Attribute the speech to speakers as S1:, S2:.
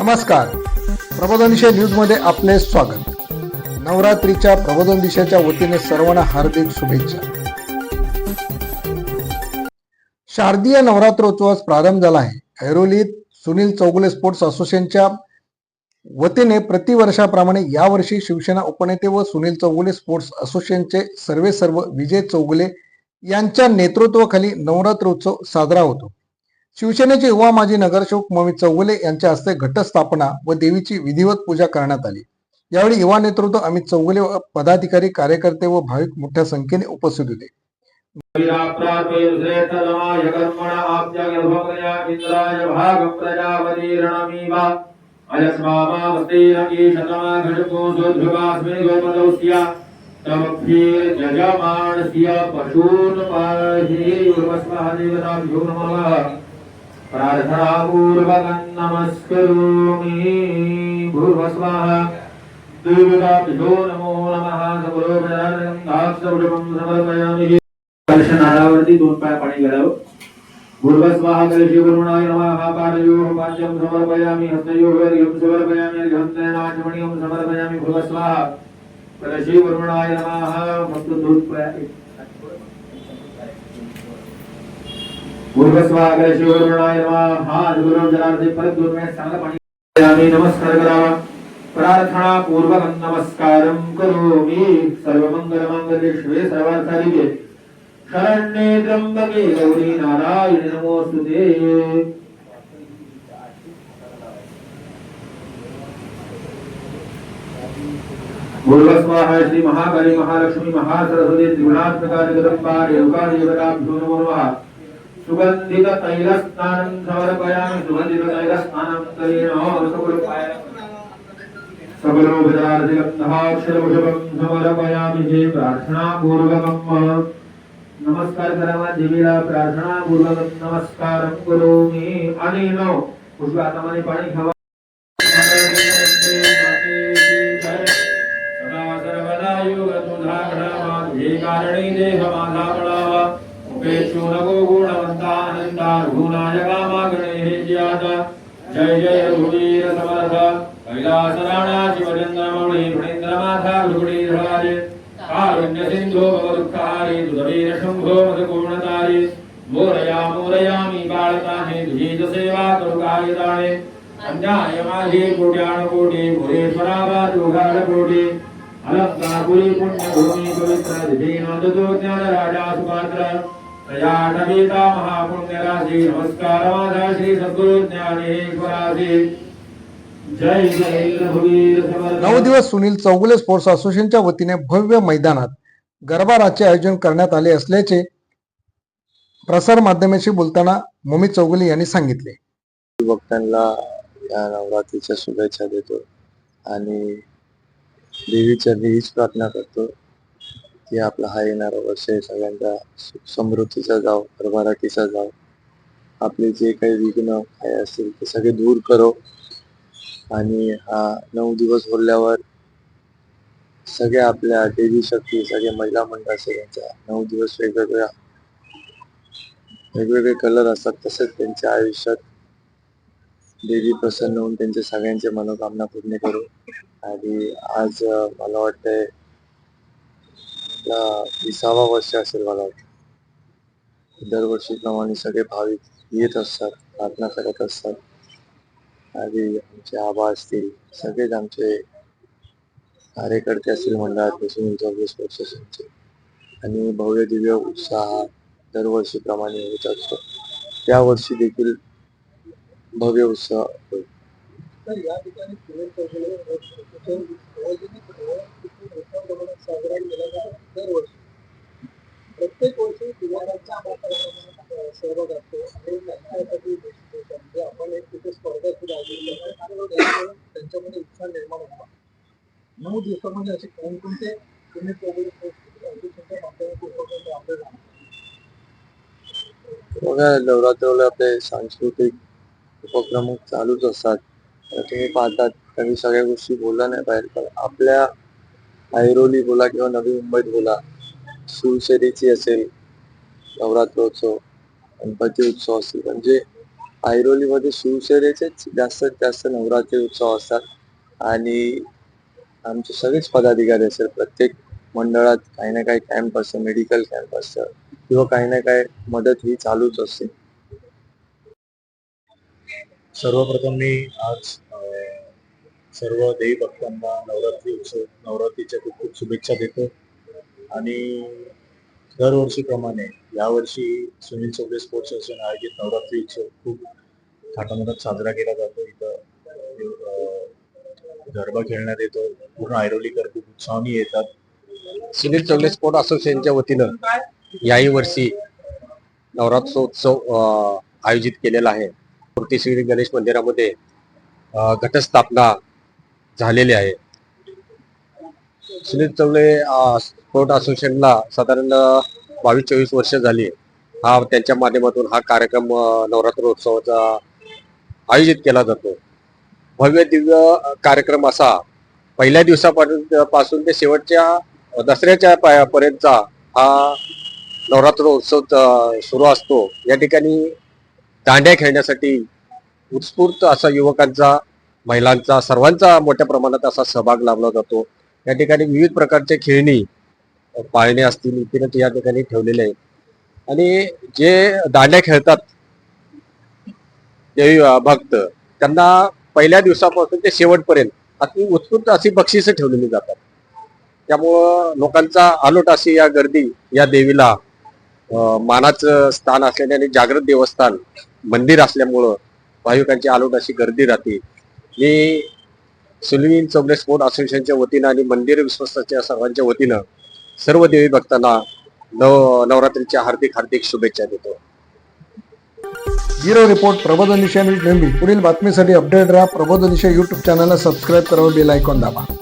S1: नमस्कार. प्रबोधन दिशा न्यूजमध्ये आपले स्वागत. नवरात्रीच्या प्रबोधन दिशाच्या वतीने सर्वांना हार्दिक शुभेच्छा. शारदीय नवरात्रोत्सवास प्रारंभ झाला आहे. ऐरोलीत सुनील चौगुले स्पोर्ट्स असोसिएशनच्या वतीने प्रतिवर्षाप्रमाणे यावर्षी शिवसेना उपनेते व सुनील चौगुले स्पोर्ट्स असोसिएशनचे सर्वे सर्व विजय चौगुले यांच्या नेतृत्वाखाली नवरात्रोत्सव साजरा होतो. शिवसेनेचे युवा माजी नगरसेवक मोहित चौगुले यांच्या हस्ते घटस्थापना व देवीची विधिवत पूजा करण्यात आली. यावेळी युवा नेतृत्व अमित चौगुले व पदाधिकारी कार्यकर्ते व भाविक मोठ्या संख्येने उपस्थित होते.
S2: पशून पाहीर्वस्मः देवताभ्यो नमः प्रार्थनापूर्वकं नमस्करोमि भूर्वस्वः देवताभ्यो नमो नमः सकलोपचारगन्धाक्षौषधं समर्पयामि दर्शनावरती दोन पाय पाणी घालावं भूर्भस्वाहा कलशी वरुणाय नमः पादयोः पाद्यं समर्पयामि हस्तयोः अर्घ्यं समर्पयामि अर्घ्यं तेनाचमणीयं समर्पयामि भूर्भस्वाहा कलशी वरुणाय नमः फक्त दोन पाय भूर्भस्वाहा कलशी वरुणाय गुरु परत चांगलं पाणी। आम्ही नमस्कार करावा। प्रार्थना पूर्वकं नमस्कारं करोमि। सर्वमंगलमांगल्ये शिवे सर्वार्थादिके। शरण्ये त्र्यंबके गौरी नारायण नमोस्तुते भूर्भस्वाहा श्री महाकाली महालक्ष्मी महासरस्वती त्रिगुणात्मका जगदम्बा रेणुका देवताभ्यो नमो नमः। सुगंधित तैलस्नानं समर्पयामि सुगंधित तैल स्नानं करेण समर्पयामि हे प्रार्थनापूर्वकम् नमस्कार करावा देवीला प्रार्थना पूर्वक नमस्कार करोमि। आणि उजव्या हातामध्ये पाणी घ्यावा कारणी देह माझा पडावा नको తార్హూణాయ కామాగణేర్యాత జయ జయ రఘువీర సమర్థ కైలాసరాణాశివచంద్రమౌళి ఫణీంద్రమాధారుగుణీధరాజే కారుణ్య సింధో భవదుఃఖారి దురవీర శంభో మధుకోణతారి మూలయా మూలయామి బాళతాహే దుజీత సేవా కరుకాయతాహే అంజాయమాధి కోట్యాణకోటి పురేశ్వరాబాదుగాఢకోటి అలంకాపురి పుణ్యభూమి పవిత్ర దివీనాథతో జ్ఞానరాజాసు పాత్ర महापुण्यराशी नमस्कार श्री सद्गुरु ज्ञानेश्वराशी जय जय रघुवीर समर्थ
S1: नऊ दिवस सुनील चौगुले स्पोर्ट्स असोसिएशनच्या वतीने भव्य मैदानात गरबाराचे आयोजन करण्यात आले असल्याचे प्रसार माध्यमाशी बोलताना मोमित चौगुले यांनी सांगितले.
S3: भक्तांना या नवरात्रीच्या शुभेच्छा देतो आणि देवीच्या हीच प्रार्थना करतो. की आपला हा येणारा वर्ष हे सगळ्यांचा समृद्धीचा जाव भरभराटीचा जाव. आपले जे काही विघ्न काय असतील ते सगळे दूर करो. आणि हा नऊ दिवस बोलल्यावर सगळ्या आपल्या देवी शक्ती सगळे महिला मंडळ सगळ्यांच्या नऊ दिवस वेगवेगळ्या वेगवेगळे कलर असतात तसेच त्यांच्या आयुष्यात देवी प्रसन्न होऊन त्यांच्या सगळ्यांचे मनोकामना पूर्ण करू. आणि आज मला वाटतंय आपला विसावा वर्ष असेल मला वाटतं दरवर्षीप्रमाणे सगळे भाविक येत असतात प्रार्थना करत असतात. आणि आमचे आबा असतील सगळेच आमचे कार्यकर्ते असतील मंडळात बसून चौवीस वर्षांचे आणि भव्य दिव्य उत्साह दरवर्षीप्रमाणे होत असतो. त्या वर्षी देखील भव्य उत्सव होईल.
S1: तर या ठिकाणी सुनील कौशल्य साजरा केला जातो दरवर्षी. प्रत्येक वर्षी दिवाळीचा सहभाग असतो आणि त्यांच्यासाठी म्हणजे आपण एक तिथे स्पर्धा सुद्धा त्यामुळे त्यांच्यामध्ये उत्साह निर्माण होतो. नऊ दिवसामध्ये असे कोणकोणते सुनील
S3: बघा आपले सांस्कृतिक उपक्रम चालूच असतात. तर तुम्ही पाहतात काही सगळ्या गोष्टी बोलल्या नाही बाहेर. पण आपल्या ऐरोली बोला किंवा नवी मुंबईत बोला शिवसेनेची असेल नवरात्रोत्सव गणपती उत्सव असतील. म्हणजे ऐरोलीमध्ये शिवसेनेचेच जास्तीत जास्त नवरात्री उत्सव असतात. आणि आमचे सगळेच पदाधिकारी असेल प्रत्येक मंडळात काही ना काही कॅम्प असतं मेडिकल कॅम्प असतं किंवा काही ना काही मदत ही चालूच असते.
S4: सर्वप्रथम मी आज सर्व देवी भक्तांना नवरात्री उत्सव नवरात्रीच्या खूप खूप शुभेच्छा देतो. आणि दरवर्षीप्रमाणे यावर्षी सुनील चौबे स्पोर्ट्स असोसिएशन आयोजित नवरात्री उत्सव खूप थाटामाटात साजरा केला जातो. इथं गरबा खेळण्यात येतो. पूर्ण ऐरोलीकर खूप उत्साहाने येतात.
S5: सुनील चौले स्पोर्ट असोसिएशनच्या वतीनं याही वर्षी नवरात्रोत्सव उत्सव आयोजित केलेला आहे. मूर्ती श्री गणेश मंदिरामध्ये घटस्थापना झालेली आहे. सुनील चौले स्पोर्ट असोसिएशनला साधारण बावीस चोवीस वर्ष झाली. हा त्यांच्या माध्यमातून हा कार्यक्रम नवरात्रोत्सवाचा आयोजित केला जातो. भव्य दिव्य कार्यक्रम असा पहिल्या दिवसापासून पासून ते शेवटच्या दसऱ्याच्या पाया- पर्यंतचा हा नवरात्र उत्सव सुरू असतो. या ठिकाणी दांड्या खेळण्यासाठी उत्स्फूर्त असा युवकांचा महिलांचा सर्वांचा मोठ्या प्रमाणात असा सहभाग लाभला जातो. या ठिकाणी विविध प्रकारचे खेळणी पाळणे असतील इतर या ठिकाणी ठेवलेले आहेत. आणि जे दांड्या खेळतात देवी भक्त त्यांना पहिल्या दिवसापासून ते शेवटपर्यंत अति उत्स्फूर्त अशी बक्षिसं ठेवलेली जातात. त्यामुळं लोकांचा आलोट अशी या गर्दी या देवीला मानाचं स्थान असल्याने आणि जागृत देवस्थान मंदिर असल्यामुळं भाविकांची आलोट अशी गर्दी राहते. मी सुलवीन चौगले स्पोर्ट असोसिएशनच्या वतीनं आणि मंदिर विश्वस्ताच्या सर्वांच्या वतीनं सर्व देवी भक्तांना नव नवरात्रीच्या हार्दिक हार्दिक शुभेच्छा देतो.
S1: ब्युरो रिपोर्ट प्रबोधन दिशा न्यूज नेहमी. पुढील बातमीसाठी अपडेट राहा प्रबोधन दिशा युट्यूब चॅनलला सबस्क्राईब करा बेल आयकॉन दाबा.